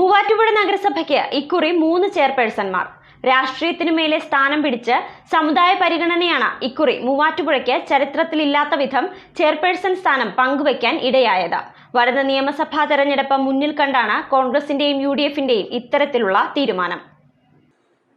മൂവാറ്റുപുഴ നഗരസഭയ്ക്ക് ഇക്കുറി മൂന്ന് ചെയർപേഴ്സൺമാർ. രാഷ്ട്രീയത്തിനു മേലെ സ്ഥാനം പിടിച്ച് സമുദായ പരിഗണനയാണ് ഇക്കുറി മൂവാറ്റുപുഴയ്ക്ക് ചരിത്രത്തിലില്ലാത്ത വിധം ചെയർപേഴ്സൺ സ്ഥാനം പങ്കുവയ്ക്കാൻ ഇടയായത്. വരുന്ന നിയമസഭാ തെരഞ്ഞെടുപ്പ് മുന്നിൽ കണ്ടാണ് കോൺഗ്രസിന്റെയും യു ഡി എഫിന്റെയും ഇത്തരത്തിലുള്ള തീരുമാനം.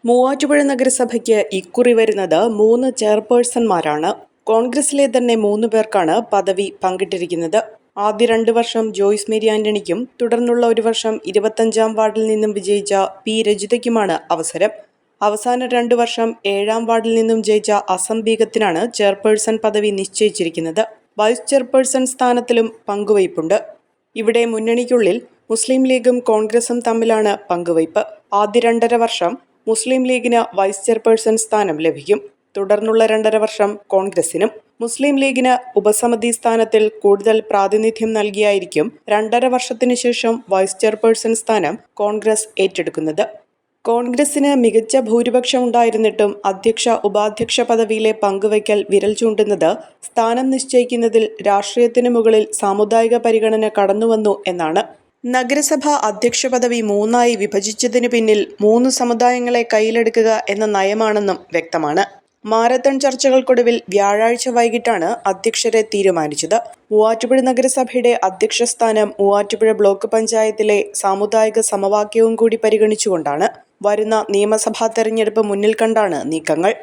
മൂവാറ്റുപുഴ നഗരസഭയ്ക്ക് ഇക്കുറി വരുന്നത് മൂന്ന് ചെയർപേഴ്സൺമാരാണ്. കോൺഗ്രസിലെ തന്നെ മൂന്ന് പേർക്കാണ് പദവി പങ്കിട്ടിരിക്കുന്നത്. ആദ്യ രണ്ട് വർഷം ജോയ്സ് മേരി ആന്റണിക്കും തുടർന്നുള്ള ഒരു വർഷം ഇരുപത്തഞ്ചാം വാർഡിൽ നിന്നും വിജയിച്ച പി രജിതയ്ക്കുമാണ് അവസരം. അവസാന രണ്ട് വർഷം ഏഴാം വാർഡിൽ നിന്നും ജയിച്ച അസം ബീഗത്തിനാണ് ചെയർപേഴ്സൺ പദവി നിശ്ചയിച്ചിരിക്കുന്നത്. വൈസ് ചെയർപേഴ്സൺ സ്ഥാനത്തിലും പങ്കുവയ്പുണ്ട് ഇവിടെ മുന്നണിക്കുള്ളിൽ മുസ്ലിം ലീഗും കോൺഗ്രസും തമ്മിലാണ് പങ്കുവയ്പ് ആദ്യ രണ്ടര വർഷം മുസ്ലിം ലീഗിന് വൈസ് ചെയർപേഴ്സൺ സ്ഥാനം ലഭിക്കും. തുടർന്നുള്ള രണ്ടര വർഷം കോൺഗ്രസിനും മുസ്ലിം ലീഗിന് ഉപസമിതി സ്ഥാനത്തിൽ കൂടുതൽ പ്രാതിനിധ്യം നൽകിയായിരിക്കും രണ്ടര വർഷത്തിനു ശേഷം വൈസ് ചെയർപേഴ്സൺ സ്ഥാനം കോൺഗ്രസ് ഏറ്റെടുക്കുന്നത്. കോൺഗ്രസിന് മികച്ച ഭൂരിപക്ഷം ഉണ്ടായിരുന്നിട്ടും അധ്യക്ഷ ഉപാധ്യക്ഷ പദവിയിലെ പങ്കുവയ്ക്കൽ വിരൽ ചൂണ്ടുന്നത് സ്ഥാനം നിശ്ചയിക്കുന്നതിൽ രാഷ്ട്രീയത്തിന് മുകളിൽ സാമുദായിക പരിഗണന കടന്നുവന്നു എന്നാണ്. നഗരസഭ അധ്യക്ഷ പദവി മൂന്നായി വിഭജിച്ചതിനു പിന്നിൽ മൂന്ന് സമുദായങ്ങളെ കയ്യിലെടുക്കുക എന്ന നയമാണെന്നും വ്യക്തമാണ്. മാരത്തൺ ചർച്ചകൾക്കൊടുവിൽ വ്യാഴാഴ്ച വൈകിട്ടാണ് അധ്യക്ഷരെ തീരുമാനിച്ചത്. മൂവാറ്റുപുഴ നഗരസഭയുടെ അധ്യക്ഷ സ്ഥാനം മൂവാറ്റുപുഴ ബ്ലോക്ക് പഞ്ചായത്തിലെ സാമുദായിക സമവാക്യവും കൂടി പരിഗണിച്ചുകൊണ്ടാണ് വരുന്ന നിയമസഭാ തെരഞ്ഞെടുപ്പ് മുന്നിൽ കണ്ടാണ് നീക്കങ്ങൾ.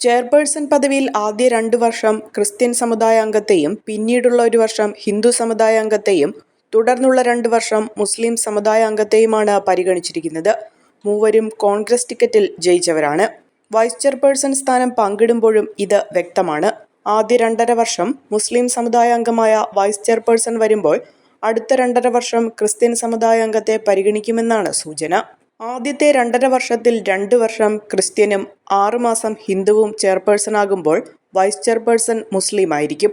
ചെയർപേഴ്സൺ പദവിയിൽ ആദ്യ രണ്ടു വർഷം ക്രിസ്ത്യൻ സമുദായ അംഗത്തെയും പിന്നീടുള്ള ഒരു വർഷം ഹിന്ദു സമുദായ അംഗത്തെയും തുടർന്നുള്ള രണ്ട് വർഷം മുസ്ലിം സമുദായ അംഗത്തെയുമാണ് പരിഗണിച്ചിരിക്കുന്നത്. മൂവരും കോൺഗ്രസ് ടിക്കറ്റിൽ ജയിച്ചവരാണ്. വൈസ് ചെയർപേഴ്സൺ സ്ഥാനം പങ്കിടുമ്പോഴും ഇത് വ്യക്തമാണ്. ആദ്യ രണ്ടര വർഷം മുസ്ലിം സമുദായ അംഗമായ വൈസ് ചെയർപേഴ്സൺ വരുമ്പോൾ അടുത്ത രണ്ടര വർഷം ക്രിസ്ത്യൻ സമുദായ അംഗത്തെ പരിഗണിക്കുമെന്നാണ് സൂചന. ആദ്യത്തെ രണ്ടര വർഷത്തിൽ രണ്ട് വർഷം ക്രിസ്ത്യനും ആറുമാസം ഹിന്ദുവും ചെയർപേഴ്സണാകുമ്പോൾ വൈസ് ചെയർപേഴ്സൺ മുസ്ലിം ആയിരിക്കും.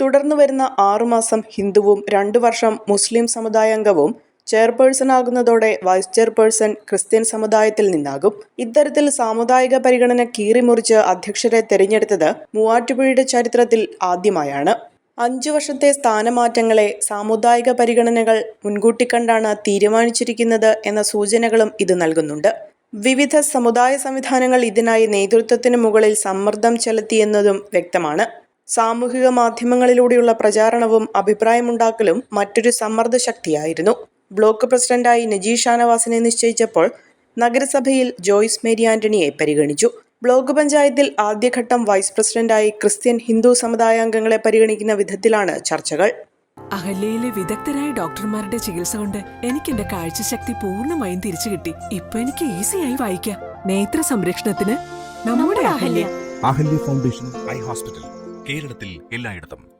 തുടർന്ന് വരുന്ന ആറുമാസം ഹിന്ദുവും രണ്ടു വർഷം മുസ്ലിം സമുദായാംഗവും ചെയർപേഴ്സൺ ആകുന്നതോടെ വൈസ് ചെയർപേഴ്സൺ ക്രിസ്ത്യൻ സമുദായത്തിൽ നിന്നാകും. ഇത്തരത്തിൽ സാമുദായിക പരിഗണന കീറിമുറിച്ച് അധ്യക്ഷരെ തെരഞ്ഞെടുത്തത് മൂവാറ്റുപുഴയുടെ ചരിത്രത്തിൽ ആദ്യമായാണ്. അഞ്ചു വർഷത്തെ സ്ഥാനമാറ്റങ്ങളെ സാമുദായിക പരിഗണനകൾ മുൻകൂട്ടി കണ്ടാണ് തീരുമാനിച്ചിരിക്കുന്നത് എന്ന സൂചനകളും ഇത് നൽകുന്നുണ്ട്. വിവിധ സമുദായ സംവിധാനങ്ങൾ ഇതിനായി നേതൃത്വത്തിന് മുകളിൽ സമ്മർദ്ദം ചെലുത്തിയെന്നതും വ്യക്തമാണ്. സാമൂഹിക മാധ്യമങ്ങളിലൂടെയുള്ള പ്രചാരണവും അഭിപ്രായമുണ്ടാക്കലും മറ്റൊരു സമ്മർദ്ദ ശക്തിയായിരുന്നു. ബ്ലോക്ക് പ്രസിഡന്റായി നജീഷ് ഷാനവാസിനെ നിശ്ചയിച്ചപ്പോൾ നഗരസഭയിൽ ജോയിസ് മേരി ആന്റണിയെ പരിഗണിച്ചു. ബ്ലോക്ക് പഞ്ചായത്തിൽ ആദ്യഘട്ടം വൈസ് പ്രസിഡന്റായി ക്രിസ്ത്യൻ ഹിന്ദു സമുദായാംഗങ്ങളെ പരിഗണിക്കുന്ന വിധത്തിലാണ് ചർച്ചകൾ. അഹല്യയിലെ വിദഗ്ധരായ ഡോക്ടർമാരുടെ ചികിത്സ കൊണ്ട് എനിക്ക് എന്റെ കാഴ്ചശക്തി പൂർണമായും തിരിച്ചു കിട്ടി. ഇപ്പൊ എനിക്ക് ഈസിയായി വായിക്കാം. നേത്ര സംരക്ഷണത്തിന് നമ്മുടെ Ahalya. Ahalya foundation eye hospital കേരളത്തിൽ എല്ലായിടത്തും.